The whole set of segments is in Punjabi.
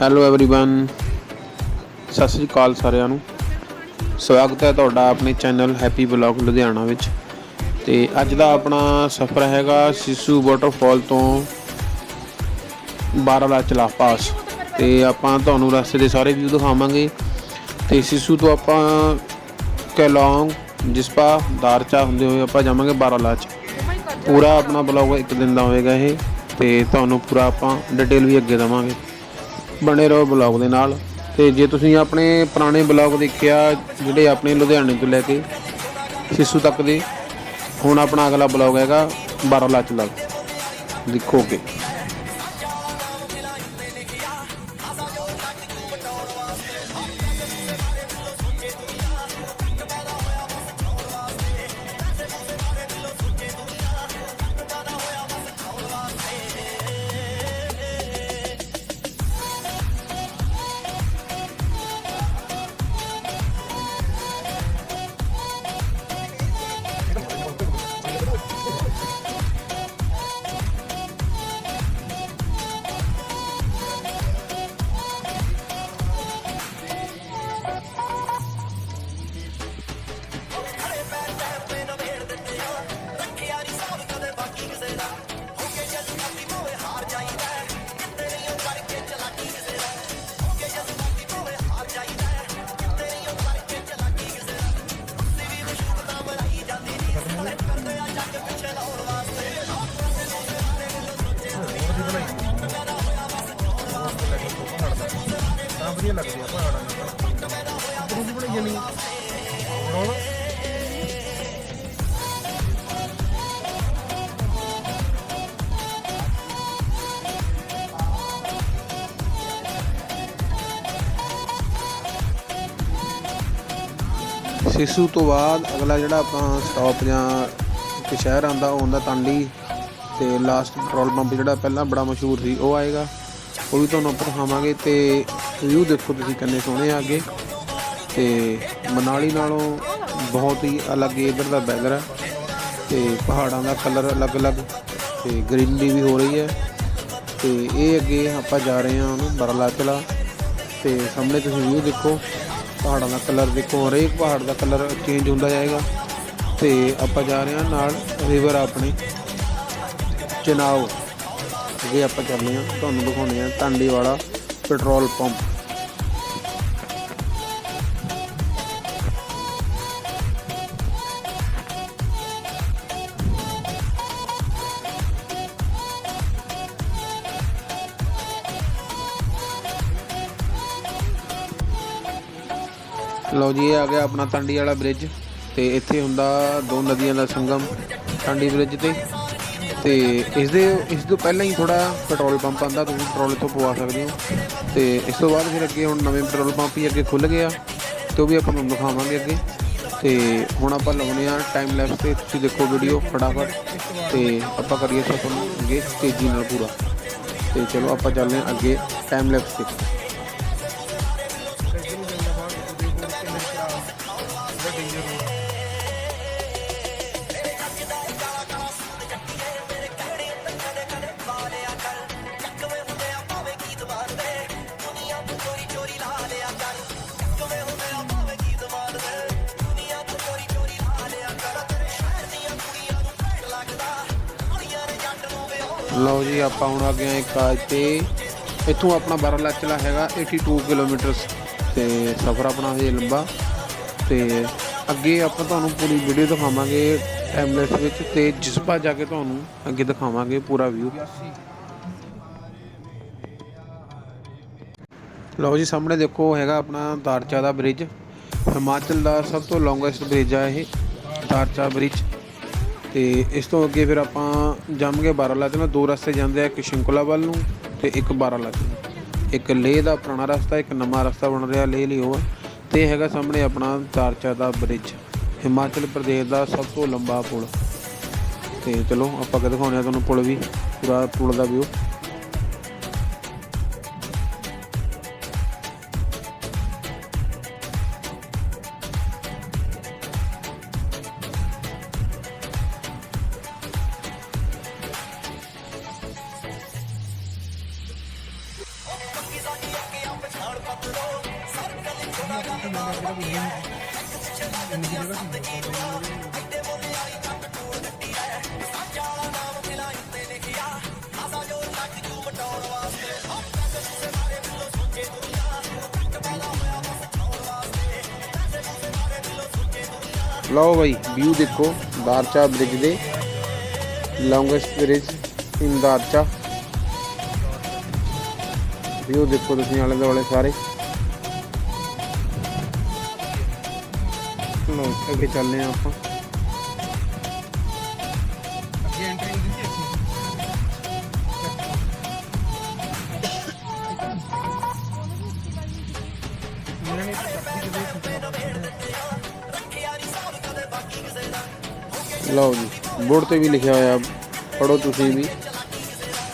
ਹੈਲੋ एवरीवन ਸਤਿ ਸ੍ਰੀ ਅਕਾਲ ਸਾਰਿਆਂ ਨੂੰ ਸਵਾਗਤ ਹੈ ਤੁਹਾਡਾ ਆਪਣੇ ਚੈਨਲ ਹੈਪੀ ਬਲੌਗ ਲੁਧਿਆਣਾ ਵਿੱਚ ਤੇ ਅੱਜ ਦਾ ਆਪਣਾ ਸਫ਼ਰ ਹੈਗਾ ਸਿਸੂ ਵਾਟਰਫਾਲ ਤੋਂ ਬਾਰਾਲਾ ਚਲਾ ਪਾਸ ਤੇ ਆਪਾਂ ਤੁਹਾਨੂੰ ਰਸਤੇ ਦੇ ਸਾਰੇ ਵਿਊ ਦਿਖਾਵਾਂਗੇ ਤੇ ਸਿਸੂ ਤੋਂ ਆਪਾਂ ਕੈਲੋਂਗ ਜਿਸਪਾ ਦਾਰਚਾ ਹੁੰਦੇ ਹੋਏ ਆਪਾਂ ਜਾਵਾਂਗੇ ਬਾਰਾਲਾ ਚ ਪੂਰਾ ਆਪਣਾ ਬਲੌਗ ਇੱਕ ਦਿਨ ਦਾ ਹੋਏਗਾ ਇਹ ਤੇ ਤੁਹਾਨੂੰ ਪੂਰਾ ਆਪਾਂ ਡਿਟੇਲ ਵੀ ਅੱਗੇ ਦੇਵਾਂਗੇ ਬਣੇ ਰਹੋ ਬਲੌਗ ਦੇ ਨਾਲ। ਤੇ ਜੇ ਤੁਸੀਂ ਆਪਣੇ ਪੁਰਾਣੇ ਬਲੌਗ ਦੇਖਿਆ, ਜਿਹੜੇ ਆਪਣੇ ਲੁਧਿਆਣੇ ਤੋਂ ਲੈ ਕੇ ਸਿਸੂ ਤੱਕ ਦੇ, ਹੁਣ ਆਪਣਾ ਅਗਲਾ ਬਲੌਗ ਹੈਗਾ 12 ਲੱਖ ਲੱਗ। ਦੇਖੋਗੇ। ਸਿਸੂ ਤੋਂ ਬਾਅਦ ਅਗਲਾ ਜਿਹੜਾ ਆਪਾਂ ਸਟਾਪ ਜਾਂ ਇੱਕ ਸ਼ਹਿਰ ਆਂਦਾ ਉਹ ਆਉਂਦਾ ਤਾਂਡੀ ਤੇ ਲਾਸਟ ਪੈਟਰੋਲ ਪੰਪ ਜਿਹੜਾ ਪਹਿਲਾਂ ਬੜਾ ਮਸ਼ਹੂਰ ਸੀ, ਉਹ ਆਏਗਾ। ਉਹ ਵੀ ਤੁਹਾਨੂੰ ਆਪਾਂ ਦਿਖਾਵਾਂਗੇ ਤੇ ਵਿਊ ਦੇਖੋ ਤੁਸੀਂ ਕਿੰਨੇ ਸੋਹਣੇ ਆ ਅੱਗੇ। ਤੇ ਮਨਾਲੀ ਨਾਲੋਂ ਬਹੁਤ ਹੀ ਅਲੱਗ ਇਧਰ ਦਾ ਵੈਦਰ ਹੈ ਤੇ ਪਹਾੜਾਂ ਦਾ ਕਲਰ ਅਲੱਗ-ਅਲੱਗ, ਤੇ ਗ੍ਰੀਨਰੀ ਵੀ ਹੋ ਰਹੀ ਹੈ। ਤੇ ਇਹ ਅੱਗੇ ਆਪਾਂ ਜਾ ਰਹੇ ਹਾਂ ਉਹਨੂੰ ਬਰਲਾਚਲਾ। ਤੇ ਸਾਹਮਣੇ ਤੁਸੀਂ ਵਿਊ ਦੇਖੋ ਪਹਾੜਾਂ ਦਾ ਕਲਰ ਦੇਖੋ, ਹਰੇਕ ਪਹਾੜ ਦਾ ਕਲਰ ਚੇਂਜ ਹੁੰਦਾ ਜਾਏਗਾ। ਤੇ ਆਪਾਂ ਜਾ ਰਹੇ ਹਾਂ ਨਾਲ ਰਿਵਰ ਆਪਣੀ, ਚਨਾਓ। ਜੇ ਆਪਾਂ ਚੱਲੇ ਹਾਂ, ਤੁਹਾਨੂੰ ਦਿਖਾਉਂਦੇ ਹਾਂ ਟਾਂਡੀ ਵਾਲਾ ਪੈਟਰੋਲ ਪੰਪ ਲਓ ਜੀ, ਇਹ ਆ ਗਿਆ ਆਪਣਾ ਟਾਂਡੀ ਵਾਲਾ ਬ੍ਰਿਜ ਤੇ ਇੱਥੇ ਹੁੰਦਾ ਦੋ ਨਦੀਆਂ ਦਾ ਸੰਗਮ ਟਾਂਡੀ ਬ੍ਰਿਜ ਤੇ। ਤੇ ਇਸ ਦੇ ਇਸ ਤੋਂ ਪਹਿਲਾਂ ਹੀ ਥੋੜਾ ਪੈਟਰੋਲ ਪੰਪ ਆਂਦਾ ਤੁਸੀਂ ਪੈਟਰੋਲ ਇੱਥੋਂ ਪਵਾ ਸਕਦੇ ਹੋ। ਤੇ ਇਸ ਤੋਂ ਬਾਅਦ ਫਿਰ ਅੱਗੇ ਹੁਣ ਨਵੇਂ ਪੈਟਰੋਲ ਪੰਪ ਹੀ ਅੱਗੇ ਖੁੱਲ ਗਿਆ, ਤੇ ਉਹ ਵੀ ਆਪਾਂ ਤੁਹਾਨੂੰ ਦਿਖਾਵਾਂਗੇ ਅੱਗੇ। ਤੇ ਹੁਣ ਆਪਾਂ ਲਾਉਨੇ ਆ ਟਾਈਮ ਲੈਪਸ ਤੇ, ਤੁਸੀਂ ਦੇਖੋ ਵੀਡੀਓ ਫਟਾਫਟ। ਤੇ ਆਪਾਂ ਕਰੀਏ ਸਭ ਨੂੰ ਅੱਗੇ ਤੇਜ਼ੀ ਨਾਲ ਪੂਰਾ। ਤੇ ਚਲੋ ਆਪਾਂ ਚੱਲਦੇ ਹਾਂ ਅੱਗੇ ਟਾਈਮ ਲੈਪਸ ਤੇ। ਪਾਉਣ ਆ ਗਏ ਹਾਂ ਇੱਕ ਤੇ। ਇੱਥੋਂ ਆਪਣਾ ਬਾਰਾਲਾਚਲਾ ਹੈਗਾ 82 ਕਿਲੋਮੀਟਰ ਤੇ ਸਫ਼ਰ ਆਪਣਾ ਹਜੇ ਲੰਬਾ। ਤੇ ਅੱਗੇ ਆਪਾਂ ਤੁਹਾਨੂੰ ਪੂਰੀ ਵੀਡੀਓ ਦਿਖਾਵਾਂਗੇ ਟਾਈਮਲੈਸ ਵਿੱਚ ਤੇ ਜਿਸ ਜਾ ਕੇ ਤੁਹਾਨੂੰ ਅੱਗੇ ਦਿਖਾਵਾਂਗੇ ਪੂਰਾ ਵਿਊ ਲਓ ਜੀ, ਸਾਹਮਣੇ ਦੇਖੋ ਹੈਗਾ ਆਪਣਾ ਤਾਰਚਾ ਦਾ ਬ੍ਰਿਜ ਹਿਮਾਚਲ ਦਾ ਸਭ ਤੋਂ ਲੌਂਗੈਸਟ ਬ੍ਰਿਜ ਆ ਇਹ ਤਾਰਚਾ ਬ੍ਰਿਜ ਤੇ ਇਸ ਤੋਂ ਅੱਗੇ ਫਿਰ ਆਪਾਂ ਜੰਮਗੇ ਬਾਰਾਲਾਚ ਨਾਲ ਦੋ ਰਸਤੇ ਜਾਂਦੇ ਆ ਇੱਕ ਸ਼ਿੰਕੁਲਾ ਵੱਲ ਨੂੰ ਤੇ ਇੱਕ ਬਾਰਾਲਾਚ ਨੂੰ ਇੱਕ ਲੇਹ ਦਾ ਪੁਰਾਣਾ ਰਸਤਾ, ਇੱਕ ਨਵਾਂ ਰਸਤਾ ਬਣ ਰਿਹਾ ਲੇਹ ਲਈ ਉਹ ਆ। ਤੇ ਹੈਗਾ ਸਾਹਮਣੇ ਆਪਣਾ ਦਾਰਚਾ ਦਾ ਬ੍ਰਿਜ ਹਿਮਾਚਲ ਪ੍ਰਦੇਸ਼ ਦਾ ਸਭ ਤੋਂ ਲੰਬਾ ਪੁਲ। ਤੇ ਚਲੋ ਆਪਾਂ ਅੱਗੇ ਦਿਖਾਉਂਦੇ ਆ ਤੁਹਾਨੂੰ ਪੁਲ ਵੀ, ਪੂਰਾ ਪੁਲ ਦਾ ਵਿਊ ਲਓ ਬਾਈ ਵਿਊ ਦੇਖੋ, ਦਾਰਚਾ ਬ੍ਰਿਜ ਦੇ longest bridge in Darcha. View ਦੇਖੋ ਤੁਸੀਂ ਆਲੇ ਦੁਆਲੇ ਸਾਰੇ। ਲਓ ਅੱਗੇ ਚੱਲਦੇ ਹਾਂ ਆਪਾਂ। ਲਓ ਜੀ, ਬੋਰਡ ਤੇ ਵੀ ਲਿਖਿਆ ਹੋਇਆ ਪੜੋ ਤੁਸੀਂ ਵੀ।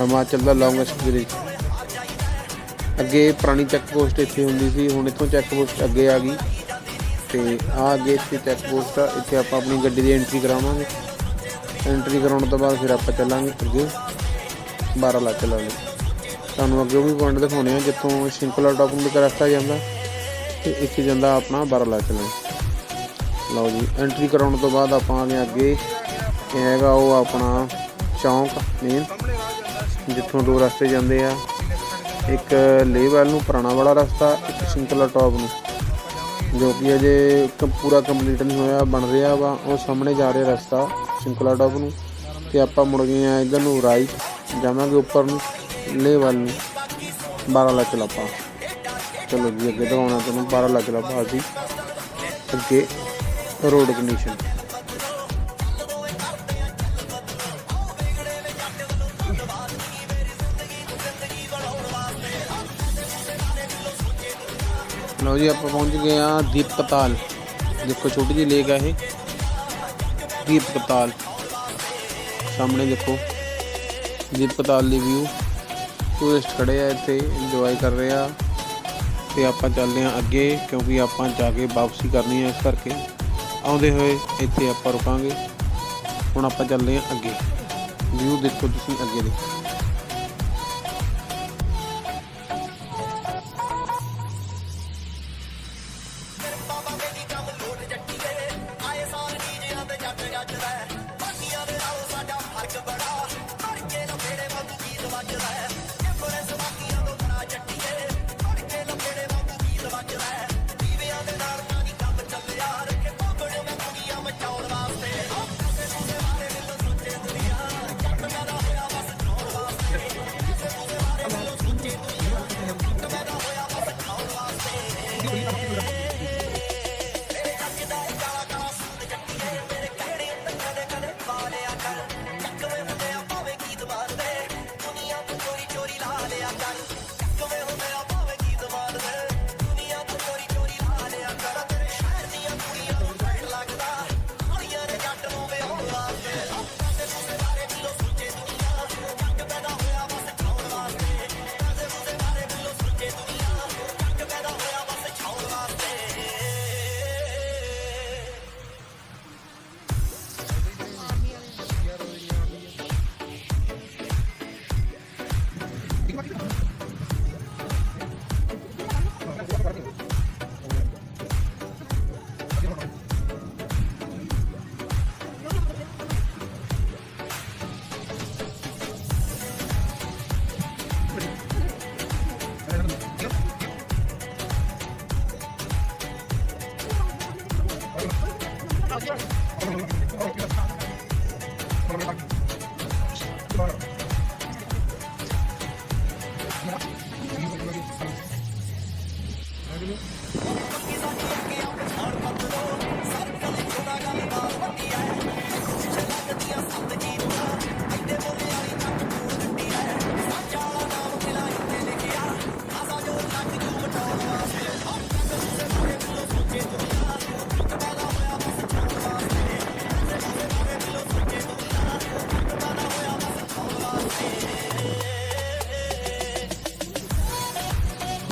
ਹਿਮਾਚਲ ਦਾ ਲੌਂਗੈਸਟ ਬ੍ਰਿਜ ਅੱਗੇ ਪੁਰਾਣੀ ਚੈੱਕ ਪੋਸਟ ਇੱਥੇ ਹੁੰਦੀ ਸੀ, ਹੁਣ ਇੱਥੋਂ ਚੈੱਕ ਪੋਸਟ ਅੱਗੇ ਆ ਗਈ। ਤੇ ਆ ਅੱਗੇ ਇੱਥੇ ਚੈੱਕ ਪੋਸਟ ਆ, ਇੱਥੇ ਆਪਾਂ ਆਪਣੀ ਗੱਡੀ ਦੀ ਐਂਟਰੀ ਕਰਾਵਾਂਗੇ। ਐਂਟਰੀ ਕਰਾਉਣ ਤੋਂ ਬਾਅਦ ਫਿਰ ਆਪਾਂ ਚੱਲਾਂਗੇ ਅੱਗੇ। 12 ਲੱਖ ਚੱਲਾਂਗੇ ਤੁਹਾਨੂੰ ਅੱਗੇ ਉਹ ਵੀ ਪੁਆਇੰਟ ਦਿਖਾਉਣੇ ਆ, ਜਿੱਥੋਂ ਸਿੰਪਲਾ ਟਾਪ ਨੂੰ ਰਸਤਾ ਜਾਂਦਾ, ਤੇ ਇੱਥੇ ਜਾਂਦਾ ਆਪਣਾ 12 ਲੱਖ ਚੱਲਾਂਗੇ ਲਓ ਜੀ ਐਂਟਰੀ ਕਰਾਉਣ ਤੋਂ ਬਾਅਦ ਆਪਾਂ ਆ ਗਏ ਅੱਗੇ। ਇਹ ਹੈਗਾ ਉਹ ਆਪਣਾ ਚੌਂਕ ਮੇਨ ਜਿੱਥੋਂ ਦੋ ਰਸਤੇ ਜਾਂਦੇ ਆ। ਇੱਕ ਲੇਹ ਵੱਲ ਨੂੰ, ਪੁਰਾਣਾ ਵਾਲਾ ਰਸਤਾ, ਇੱਕ ਸਿੰਕਲਾ ਟਾਪ ਨੂੰ, ਜੋ ਕਿ ਅਜੇ ਪੂਰਾ ਕੰਪਲੀਟ ਨਹੀਂ ਹੋਇਆ, ਬਣ ਰਿਹਾ ਵਾ। ਉਹ ਸਾਹਮਣੇ ਜਾ ਰਿਹਾ ਰਸਤਾ, ਸਿੰਕਲਾ ਟਾਪ ਨੂੰ। ਤੇ ਆਪਾਂ ਮੁੜ ਗਏ ਆ ਇਧਰ ਨੂੰ ਰਾਈਟ ਜਾਵਾਂਗੇ ਉੱਪਰ ਨੂੰ ਲੇਹ ਵੱਲ ਨੂੰ। 12 ਲੱਖ ਲਾਪਾ ਚਲੋ ਜੀ, ਅੱਗੇ ਦਿਖਾਉਣਾ ਤੁਹਾਨੂੰ 12 ਲੱਖ ਲਾਪਾ ਅਸੀਂ। ਅੱਗੇ ਰੋਡ ਕੰਡੀਸ਼ਨ ਲਓ ਜੀ, ਆਪਾਂ ਪਹੁੰਚ ਗਏ ਆ ਦੀਪਕਤਾਲ ਦੇਖੋ, ਛੋਟੀ ਜਿਹੀ ਲੇਕ ਆ ਇਹ। ਦੀਪਕਤਾਲ ਸਾਹਮਣੇ ਦੇਖੋ ਦੀਪਕਤਾਲ ਦੀ ਵਿਊ ਟੂਰਿਸਟ ਖੜੇ ਆ ਇੱਥੇ ਇੰਜੋਏ ਕਰ ਰਹੇ ਆ। ਤੇ ਆਪਾਂ ਚੱਲਦੇ ਆ ਅੱਗੇ, ਕਿਉਂਕਿ ਆਪਾਂ ਜਾ ਕੇ ਵਾਪਸੀ ਕਰਨੀ ਹੈ ਇਸ ਕਰਕੇ। ਆਉਂਦੇ ਹੋਏ ਇੱਥੇ ਆਪਾਂ ਰੁਕਾਂਗੇ। ਹੁਣ ਆਪਾਂ ਚੱਲਦੇ ਹਾਂ ਅੱਗੇ। ਵਿਊ ਦੇਖੋ ਤੁਸੀਂ ਅੱਗੇ ਦੇਖੋ।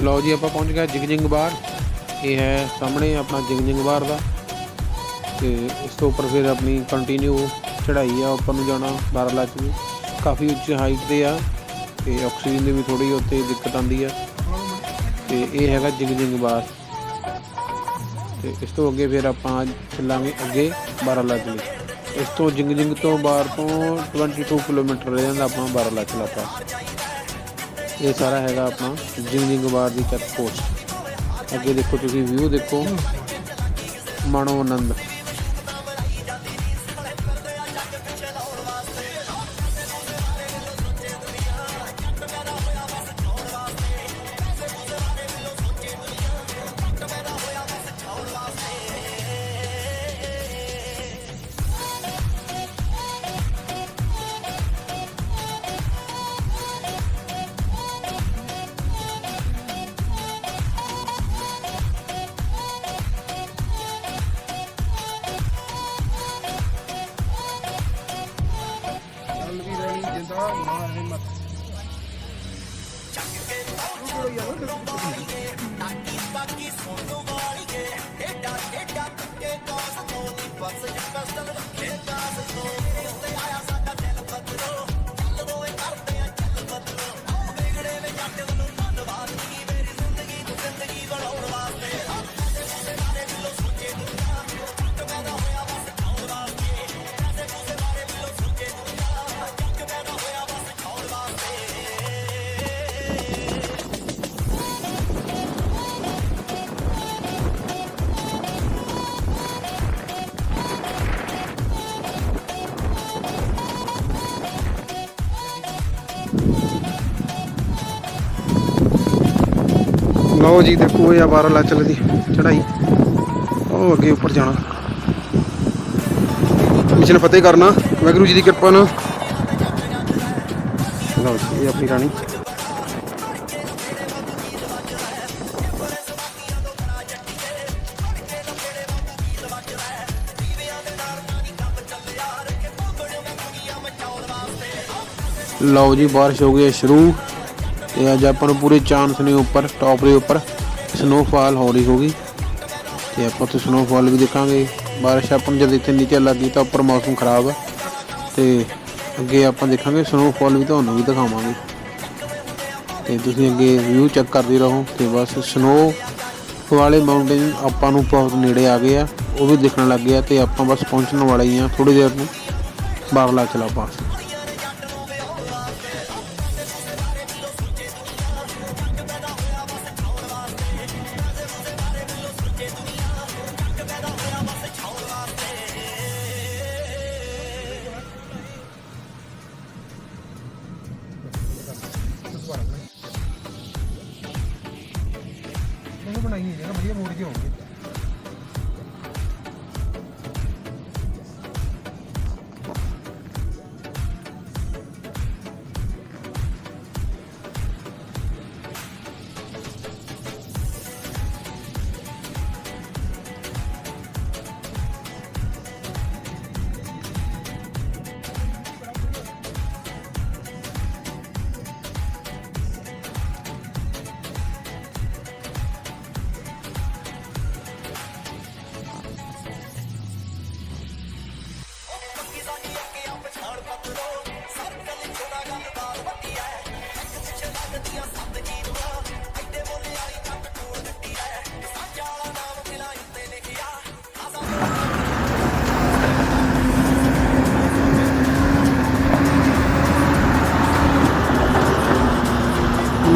ਲਓ ਜੀ, ਆਪਾਂ ਪਹੁੰਚ ਗਏ ਜਿਗਜਿੰਗ ਬਾਰ ਇਹ ਹੈ ਸਾਹਮਣੇ ਆਪਣਾ ਜਿਗਜਿੰਗ ਬਾਰ ਦਾ। ਤੇ ਇਸ ਤੋਂ ਉੱਪਰ ਫਿਰ ਆਪਣੀ ਕੰਟੀਨਿਊ ਚੜ੍ਹਾਈ ਆ ਉੱਪਰ ਨੂੰ ਜਾਣਾ 12 ਲੱਖ ਕਾਫੀ ਉੱਚੀ ਹਾਈਟ ਤੇ ਆ, ਤੇ ਆਕਸੀਜਨ ਦੀ ਵੀ ਥੋੜੀ ਉੱਤੇ ਦਿੱਕਤ ਆਉਂਦੀ ਆ। ਤੇ ਇਹ ਹੈਗਾ ਜਿਗਜਿੰਗ ਬਾਰ ਤੇ ਇਸ ਤੋਂ ਅੱਗੇ ਫਿਰ ਆਪਾਂ ਚੱਲਾਂਗੇ ਅੱਗੇ ਬਾਰਾਲਾਚੀ ਲਈ ਇਸ ਤੋਂ ਜਿੰਗ ਜਿੰਗ ਤੋਂ ਬਾਹਰ ਤੋਂ 22 ਕਿਲੋਮੀਟਰ ਰਹਿ ਜਾਂਦਾ ਆਪਣਾ ਬਾਰਾਲਾਚੀ ਪਾਸ ਇਹ ਸਾਰਾ ਹੈਗਾ ਆਪਣਾ ਜਿੰਗ ਜਿੰਗ ਬਾਰ ਦੀ ਚੈੱਕ ਪੋਸਟ। ਅੱਗੇ ਦੇਖੋ ਤੁਸੀਂ ਵਿਊ ਦੇਖੋ। ਮਨੋ ਆਨੰਦ। হয়ে যাবে ਲਓ ਜੀ, ਦੇਖੋ ਇਹ ਆ ਬਾਰਾਲਾਚਲ ਦੀ ਚੜਾਈ ਉਹ ਅੱਗੇ ਉੱਪਰ ਜਾਣਾ। ਮਿਸ਼ਨ ਫਤਿਹ ਕਰਨਾ, ਵਾਹਿਗੁਰੂ ਜੀ ਦੀ ਕਿਰਪਾ ਨਾਲ। ਲਓ ਜੀ, ਇਹ ਆਪਣੀ ਰਾਣੀ। ਲਓ ਜੀ, ਬਾਰਿਸ਼ ਹੋ ਗਈ ਸ਼ੁਰੂ। ਤੇ ਅੱਜ ਆਪਾਂ ਨੂੰ ਪੂਰੇ ਚਾਂਸ ਨੇ ਉੱਪਰ ਟੌਪ ਦੇ ਉੱਪਰ ਸਨੋਫਾਲ ਹੋ ਰਹੀ ਹੋਗੀ ਤੇ ਆਪਾਂ ਤੋਂ ਸਨੋਫਾਲ ਵੀ ਦੇਖਾਂਗੇ। ਬਾਰਿਸ਼ ਆਪਾਂ ਨੂੰ ਜਦ ਇੱਥੇ ਨੀਚੇ ਲੱਗੀ ਤਾਂ ਉੱਪਰ ਮੌਸਮ ਖਰਾਬ ਹੈ ਤੇ ਅੱਗੇ ਆਪਾਂ ਦੇਖਾਂਗੇ ਸਨੋਫਾਲ ਵੀ ਤੁਹਾਨੂੰ ਵੀ ਦਿਖਾਵਾਂਗੇ। ਤੇ ਤੁਸੀਂ ਅੱਗੇ ਵਿਊ ਚੈੱਕ ਕਰਦੇ ਰਹੋ, ਤੇ ਬਸ ਸਨੋ ਵਾਲੇ ਮਾਊਂਟੇਨ ਆਪਾਂ ਨੂੰ ਬਹੁਤ ਨੇੜੇ ਆ ਗਏ ਆ। ਉਹ ਵੀ ਦਿਖਣ ਲੱਗ ਗਿਆ ਤੇ ਆਪਾਂ ਬਸ ਪਹੁੰਚਣ ਵਾਲੇ ਹੀ ਆ ਥੋੜੀ ਦੇਰ ਨੂੰ। ਬਾਰਲਾ ਚਲਾ ਪਾਸ ਇਹਨੂੰ ਬਣਾਈ ਹੈ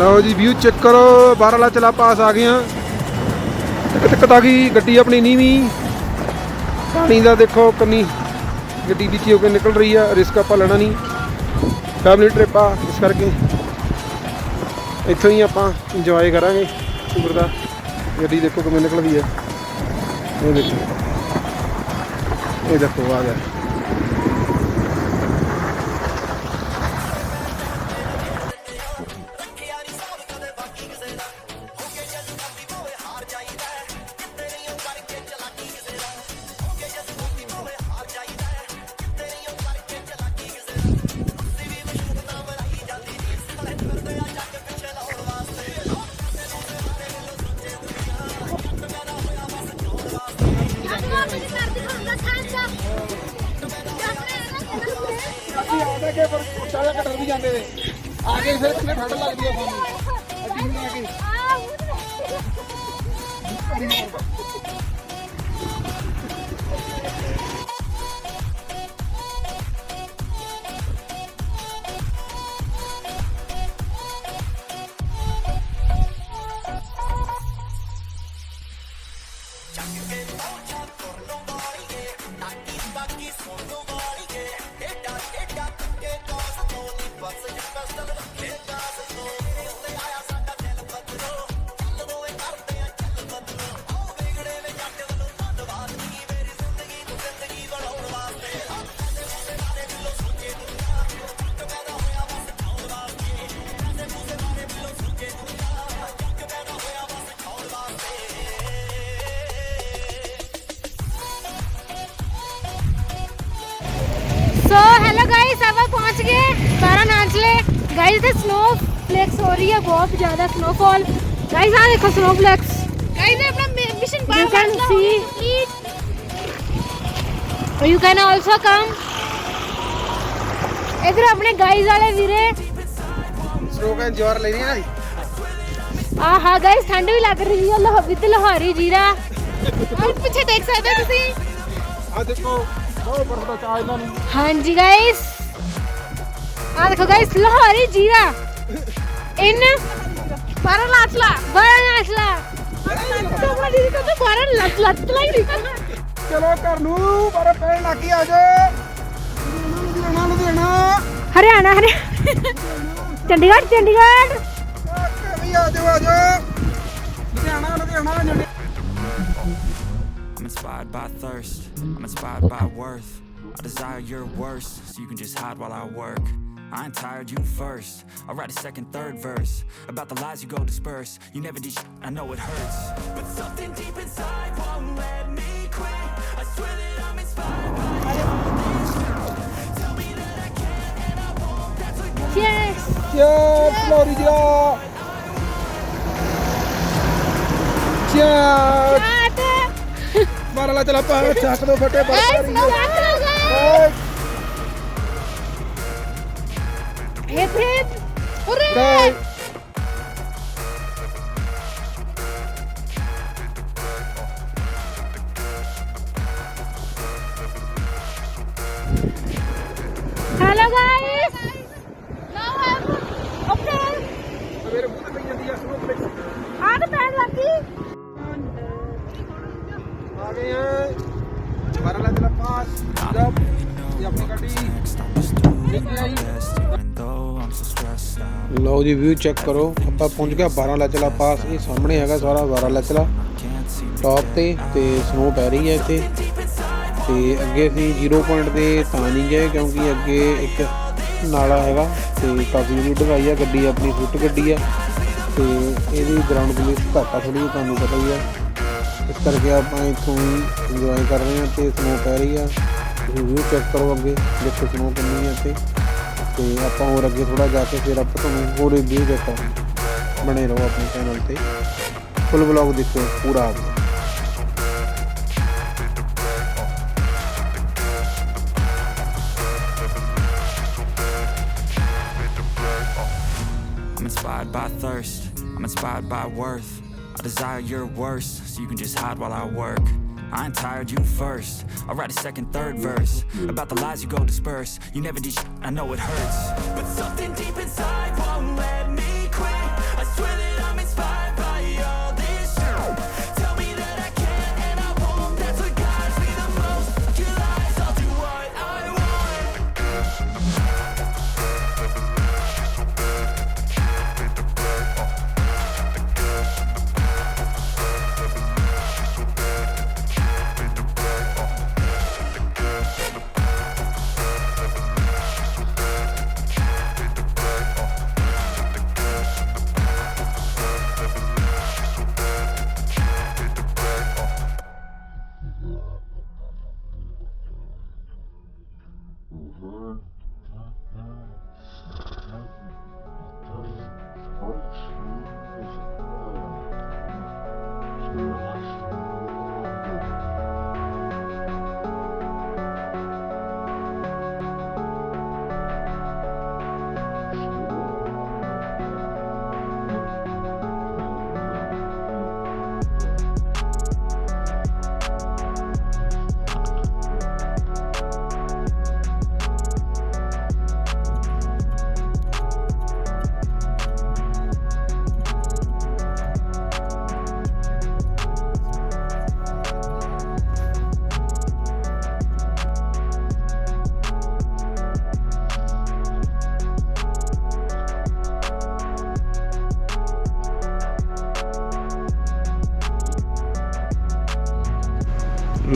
ਲਓ ਜੀ ਵਿਊ ਚੈੱਕ ਕਰੋ। ਬਾਰਾਲਾ ਚਲਾ ਪਾਸ ਆ ਗਏ ਆ ਇੱਕ ਦਿੱਕਤ ਆ ਗਈ ਗੱਡੀ ਆਪਣੀ ਨੀਵੀਂ। ਪਾਣੀ ਦਾ ਦੇਖੋ ਕਿੰਨੀ ਗੱਡੀ ਵਿੱਚ ਹੋ ਕੇ ਨਿਕਲ ਰਹੀ ਆ ਰਿਸਕ ਆਪਾਂ ਲੈਣਾ ਨਹੀਂ। ਫੈਮਿਲੀ ਟ੍ਰਿਪ ਆ, ਇਸ ਕਰਕੇ ਇੱਥੋਂ ਹੀ ਆਪਾਂ ਇੰਜੋਏ ਕਰਾਂਗੇ। ਉਮਰ ਦਾ। ਗੱਡੀ ਦੇਖੋ ਕਿਵੇਂ ਨਿਕਲਦੀ ਆ। ਇਹ ਦੇਖੋ। ਇਹ ਦੇਖੋ, ਆ ਗਿਆ। ਪਹੁੰਚ ਗਏ। ਸਾਰਾ ਨਾਚ ਲੈ ਗਾਇਸ ਤੇ ਸਨੋ ਫਲੈਕਸ ਹੋ ਰਹੀ ਹੈ ਬਹੁਤ ਜ਼ਿਆਦਾ ਸਨੋਫਾਲ ਗਾਇਸ ਆ ਦੇਖੋ ਸਨੋ ਫਲੈਕਸ ਗਾਇਸ ਨੇ ਆਪਣਾ ਮਿਸ਼ਨ ਪਾਰ ਕਰ ਲਿਆ complete you can also come ਇਧਰ ਆਪਣੇ ਗਾਇਸ ਵਾਲੇ ਵੀਰੇ। ਸਨੋ ਕੈਨ ਜੋਰ ਲੈਣੀ ਹੈ ਨਾ ਆਹਾ ਗਾਇਸ ਠੰਡ ਵੀ ਲੱਗ ਰਹੀ ਹੈ ਲਾਹੌਰੀ ਤੇ ਲਾਹੌਰੀ ਜੀਰਾ। ਔਰ ਪਿੱਛੇ ਦੇਖ ਸਕਦੇ ਤੁਸੀਂ? ਆ ਦੇਖੋ ਬਹੁਤ ਬਰਫ ਦਾ ਚਾਹ ਇਹਨਾਂ ਨੂੰ। ਹਾਂਜੀ ਗਾਇਸ ਆ ਦੇਖੋ ਗਾਇਸ ਲਾਹੌਰੀ ਜੀਰਾ ਇਨ ਬਾਰਾ ਲਾਚਲਾ ਬਾਰਾ ਲਾਚਲਾ ਤੁਹਾਡਾ ਦੀਦੀ ਤਾਂ ਬਾਰਾ ਲੱਤ ਲੱਤ ਲੱਗ ਰਹੀ ਚਲੋ ਘਰ ਨੂੰ ਬਰਫ ਪੈਣ ਲੱਗੀ ਆ ਜਾ ਲੁਧਿਆਣਾ ਲੁਧਿਆਣਾ ਹਰਿਆਣਾ ਹਰਿਆਣਾ ਚੰਡੀਗੜ੍ਹ ਚੰਡੀਗੜ੍ਹ ਵੀ ਆ ਜਾਓ ਆ ਜਾਓ ਲੁਧਿਆਣਾ ਲੁਧਿਆਣਾ ਜੰਡੀ I'm inspired by thirst. I'm inspired by worth. I desire your worst, so you can just hide while I work. I ain't tired, you first. I'll write a second, third verse about the lies you go disperse. You never did sh- I know it hurts. But something deep inside won't let me quit. I swear that I'm inspired by all this shit. Tell me that I can and I won't. That's what cheers cheers ਲੋਰੀ ਜੀ ਚੀਅਰਸ ਆਟ ਮਾਰ ਲਾ ਚਲਾ ਪਾ ਚੱਕ ਦੋ ਫਟੇ ਗਾਇਸ ਬਰਫ no guys hip hip hooray guys hello guys now I'm okay ਮੇਰੇ ਮੂੰਹ ਤੇ ਪਈ ਜਾਂਦੀ ਤਾਂ out. ਲਓ ਜੀ ਵਿਊ ਚੈੱਕ ਕਰੋ। ਆਪਾਂ ਪਹੁੰਚ ਗਏ 12 ਲੱਚਲਾ ਪਾਸ। ਇਹ ਸਾਹਮਣੇ ਹੈਗਾ ਸਾਰਾ 12 ਲੱਚਲਾ। ਟੌਪ ਤੇ ਤੇ ਸਨੋ ਪੈ ਰਹੀ ਹੈ ਇੱਥੇ। ਤੇ ਅੱਗੇ ਅਸੀਂ 0 ਪੁਆਇੰਟ ਤੇ ਤਾਂ ਨਹੀਂ ਗਏ ਕਿਉਂਕਿ ਅੱਗੇ ਇੱਕ ਨਾਲਾ ਹੈਗਾ ਤੇ ਕਾਫੀ ਜਿਹੜੀ ਢਗਾਈ ਆ। ਗੱਡੀ ਆਪਣੀ ਫੁੱਟ ਗੱਡੀ ਆ। ਤੇ ਇਹਦੀ ਗਰਾਊਂਡ ਕਲੀਅਰ ਘੱਟ ਥੋੜੀ ਤੁਹਾਨੂੰ ਪਤਾ ਹੀ ਆ। ਇਸ ਕਰਕੇ ਆਪਾਂ ਇੱਥੋਂ ਹੀ ਇੰਜੋਏ ਕਰ ਰਹੇ ਹਾਂ ਤੇ ਸਨੋ ਪੈ ਰਹੀ ਆ। ਤੁਸੀਂ ਵਿਊ ਚੈੱਕ ਕਰੋ ਅੱਗੇ ਦੇਖੋ ਸਨੋ ਕਿੰਨੀ ਹੈ ਇੱਥੇ। ਤੇ ਆਪਾਂ ਹੋਰ ਅੱਗੇ ਥੋੜਾ ਜਾ ਕੇ ਫਿਰ ਆਪਾਂ ਤੁਹਾਨੂੰ ਹੋਰ ਰਿਵਿਊ ਦੇਖੋ ਬਣੇ ਰਹੋ ਆਪਣੇ ਚੈਨਲ ਤੇ ਫੁੱਲ ਵਲੌਗ ਦੇਖੋ ਪੂਰਾ ਆਪਣਾ I'm inspired by thirst. I'm inspired by worth. I desire your worst, so you can just hide while I work. I ain't tired, you first. I'll write a second, third verse about the lies you go disperse. You never did I know it hurts. But something deep inside won't let me quit. I swear that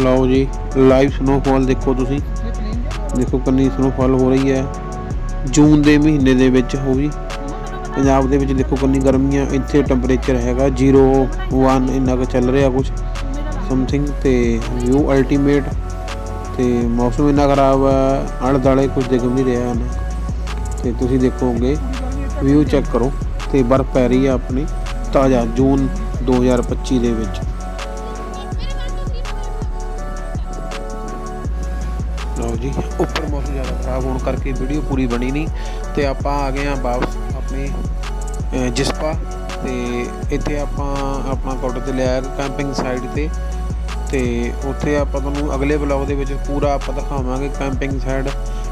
ਲਓ ਜੀ ਲਾਈਵ ਸਨੋਫਾਲ ਦੇਖੋ ਤੁਸੀਂ। ਦੇਖੋ ਕਿੰਨੀ ਸਨੋਫਾਲ ਹੋ ਰਹੀ ਹੈ। ਜੂਨ ਦੇ ਮਹੀਨੇ ਦੇ ਵਿੱਚ ਹੋ ਵੀ ਪੰਜਾਬ ਦੇ ਵਿੱਚ ਦੇਖੋ ਕਿੰਨੀ ਗਰਮੀ ਆ ਇੱਥੇ ਟੈਂਪਰੇਚਰ ਹੈਗਾ 0 1 ਇੰਨਾ ਕੁ ਚੱਲ ਰਿਹਾ ਕੁਝ ਸਮਥਿੰਗ ਤੇ ਵਿਊ ਅਲਟੀਮੇਟ ਤੇ ਮੌਸਮ ਇੰਨਾ ਖਰਾਬ ਹੈ ਆਲੇ ਦੁਆਲੇ ਕੁਝ ਦਿਖ ਵੀ ਨਹੀਂ ਰਿਹਾ ਹਨ ਤੇ ਤੁਸੀਂ ਦੇਖੋਗੇ ਵਿਊ ਚੈੱਕ ਕਰੋ ਤੇ ਬਰਫ਼ ਪੈ ਰਹੀ ਆ ਆਪਣੀ, ਤਾਜ਼ਾ ਜੂਨ 2025 ਦੇ ਵਿੱਚ। ਖਰਾਬ ਹੋਣ ਕਰਕੇ ਵੀਡੀਓ ਪੂਰੀ ਬਣੀ ਨਹੀਂ ਤੇ ਆਪਾਂ ਆ ਗਏ ਆ ਵਾਪਸ ਆਪਣੇ ਜਿਸਪਾ ਤੇ ਇੱਥੇ ਆਪਾਂ ਆਪਣਾ ਕਾਊਂਟਰ ਤੇ ਲਿਆ ਕੈਂਪਿੰਗ ਸਾਈਟ ਤੇ ਤੇ ਉੱਥੇ ਆਪਾਂ ਤੁਹਾਨੂੰ ਅਗਲੇ ਵਲੌਗ ਦੇ ਵਿੱਚ ਪੂਰਾ ਆਪਾਂ ਦਿਖਾਵਾਂਗੇ ਕੈਂਪਿੰਗ ਸਾਈਡ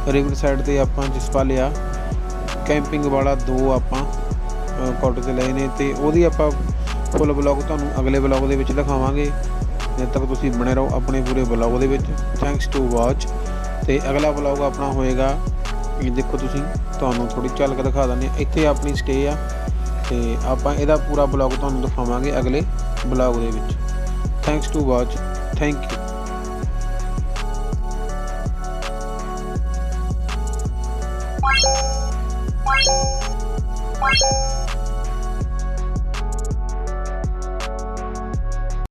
ਰਿਵਰ ਸਾਈਡ ਤੇ ਆਪਾਂ ਜਿਸਪਾ ਲਿਆ। ਕੈਂਪਿੰਗ ਵਾਲਾ ਦੋ ਆਪਾਂ ਕਾਊਂਟਰ ਤੇ ਲਏ ਨੇ ਤੇ ਉਹਦੀ ਆਪਾਂ ਫੁੱਲ ਵਲੌਗ ਤੁਹਾਨੂੰ ਅਗਲੇ ਵਲੌਗ ਦੇ ਵਿੱਚ ਦਿਖਾਵਾਂਗੇ। ਜਦ ਤੱਕ ਤੁਸੀਂ ਬਣੇ ਰਹੋ ਆਪਣੇ ਪੂਰੇ ਵਲੌਗ ਦੇ ਵਿੱਚ। ਥੈਂਕਸ ਟੂ ਵਾਚ ਤੇ ਅਗਲਾ ਵਲੌਗ ਆਪਣਾ ਹੋਏਗਾ। ਇਹ ਦੇਖੋ ਤੁਸੀਂ, ਤੁਹਾਨੂੰ ਥੋੜੀ ਝਲਕ ਦਿਖਾ ਦਿੰਦੇ ਹਾਂ। ਇੱਥੇ ਆਪਣੀ ਸਟੇ ਆ ਤੇ ਆਪਾਂ ਇਹਦਾ ਪੂਰਾ ਵਲੌਗ ਤੁਹਾਨੂੰ ਦਿਖਾਵਾਂਗੇ ਅਗਲੇ ਵਲੌਗ ਦੇ ਵਿੱਚ। Thanks to watch thank you